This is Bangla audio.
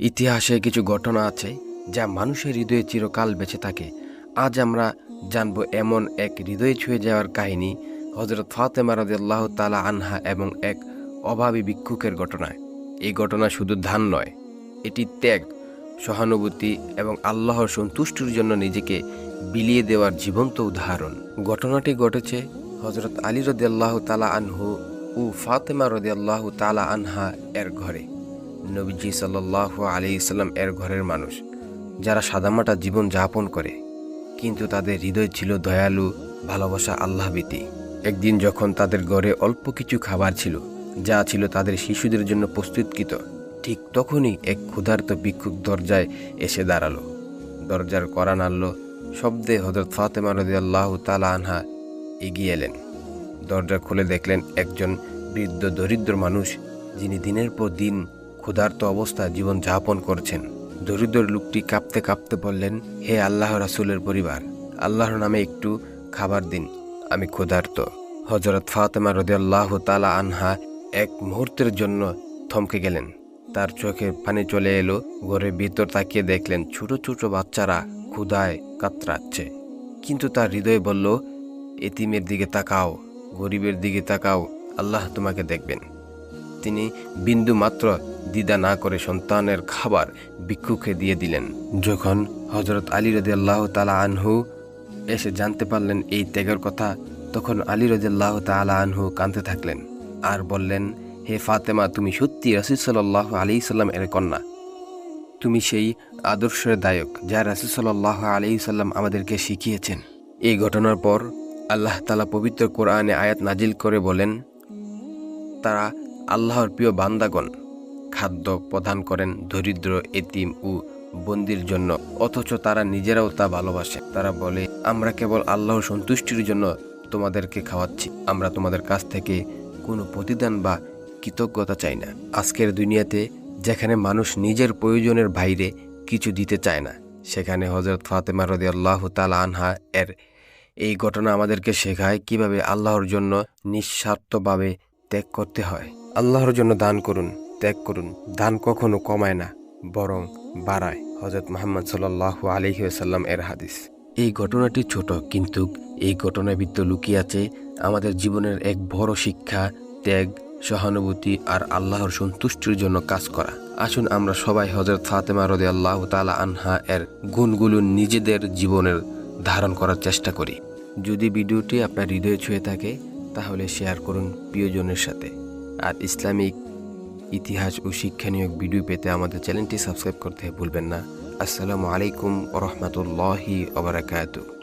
ইতিহাসে কিছু ঘটনা আছে যা মানুষের হৃদয়ে চিরকাল বেঁচে থাকে। আজ আমরা জানব এমন এক হৃদয়ে ছুঁয়ে যাওয়ার কাহিনী হজরত ফাতেমা রাদিয়াল্লাহু তালা আনহা এবং এক অভাবী ভিক্ষুকের ঘটনায়। এই ঘটনা শুধু ধান নয়, এটি ত্যাগ, সহানুভূতি এবং আল্লাহর সন্তুষ্টির জন্য নিজেকে বিলিয়ে দেওয়ার জীবন্ত উদাহরণ। ঘটনাটি ঘটেছে হজরত আলী রদিয়াল্লাহ তালা আনহু ও ফাতেমা রদিয়াল্লাহ তালা আনহা এর ঘরে। নবীজি সাল্লাহ আলি ইসলাম এর ঘরের মানুষ, যারা সাদামাটা জীবন যাপন করে। কিন্তু তাদের হৃদয় ছিল দয়ালু, ভালোবাসা আল্লাহভীতি। একদিন যখন তাদের ঘরে অল্প কিছু খাবার ছিল, যা ছিল তাদের শিশুদের জন্য প্রস্তুতকৃত, ঠিক তখনই এক ক্ষুধার্ত ভিক্ষুক দরজায় এসে দাঁড়াল। দরজার করা নাড়ল, শব্দে হজরত ফাতেমা রদি আল্লাহ তালা আনহা এগিয়ে এলেন। দরজা খুলে দেখলেন একজন বৃদ্ধ দরিদ্র মানুষ, যিনি দিনের পর দিন ক্ষুধার্ত অবস্থায় জীবন যাপন করছেন। দরিদ্র লোকটি কাঁপতে কাঁপতে বললেন, হে আল্লাহ রাসুলের পরিবার, আল্লাহর নামে একটু খাবার দিন, আমি ক্ষুধার্ত। হজরত ফাতেমা রদিয়াল্লাহ তালা আনহা এক মুহূর্তের জন্য থমকে গেলেন। তার চোখে পানি চলে এলো, ঘরের ভিতর তাকিয়ে দেখলেন ছোট ছোট বাচ্চারা ক্ষুধায় কাতরাচ্ছে। কিন্তু তার হৃদয় বলল, এতিমের দিকে তাকাও, গরিবের দিকে তাকাও, আল্লাহ তোমাকে দেখবেন। তিনি বিন্দু মাত্র দ্বিধা না করে সন্তানের খাবার ভিক্ষুকে দিয়ে দিলেন। যখন হজরত আলী রদি আল্লাহ তালা আনহু এসে জানতে পারলেন এই ত্যাগের কথা, তখন আলী রদি আল্লাহ তালা আনহু কাঁদতে থাকলেন আর বললেন, হে ফাতেমা, তুমি সত্যি রসিদ সাল্লাহ আলী সাল্লাম এর কন্যা। তুমি সেই আদর্শের দায়ক যা রাসুল সাল্লাহ আলী সাল্লাম আমাদেরকে শিখিয়েছেন। এই ঘটনার পর আল্লাহ তালা পবিত্র কোরআনে আয়াত নাজিল করে বলেন, তারা আল্লাহর প্রিয় বান্দাগণ খাদ্য প্রদান করেন দরিদ্র, এতিম ও বন্দির জন্য। অথচ তারা নিজেরাও তা ভালোবাসে। তারা বলে, আমরা কেবল আল্লাহর সন্তুষ্টির জন্য তোমাদেরকে খাওয়াচ্ছি। আমরা তোমাদের কাছ থেকে কোনো প্রতিদান বা কৃতজ্ঞতা চাই না। আজকের দুনিয়াতে যেখানে মানুষ নিজের প্রয়োজনের বাইরে কিছু দিতে চায় না, সেখানে হজরত ফাতেমা রদি আল্লাহ তালা আনহা এর এই ঘটনা আমাদেরকে শেখায় কীভাবে আল্লাহর জন্য নিঃস্বার্থভাবে ত্যাগ করতে হয়। আল্লাহর জন্য দান করুন। ত্যাগ করুন। দান কখনো কমায় না, বরং বাড়ায়। হজরত মোহাম্মদ সাল্লাহ আলহিহাল্লাম এর হাদিস। এই ঘটনাটি ছোট, কিন্তু এই ঘটনার লুকিয়ে আছে আমাদের জীবনের এক বড় শিক্ষা, ত্যাগ, সহানুভূতি আর আল্লাহর সন্তুষ্টির জন্য কাজ করা। আসুন আমরা সবাই হজরত ফাতেমা রদে আল্লাহ তালা আনহা এর গুণগুলো নিজেদের জীবনের ধারণ করার চেষ্টা করি। যদি ভিডিওটি আপনার হৃদয়ে ছুঁয়ে থাকে, তাহলে শেয়ার করুন প্রিয়জনের সাথে। আর ইসলামিক ইতিহাস ও শিক্ষণীয় ভিডিও পেতে আমাদের চ্যানেলটি সাবস্ক্রাইব করতে ভুলবেন না। আসসালামু আলাইকুম রহমতুল্লাহি ওবরাকাতু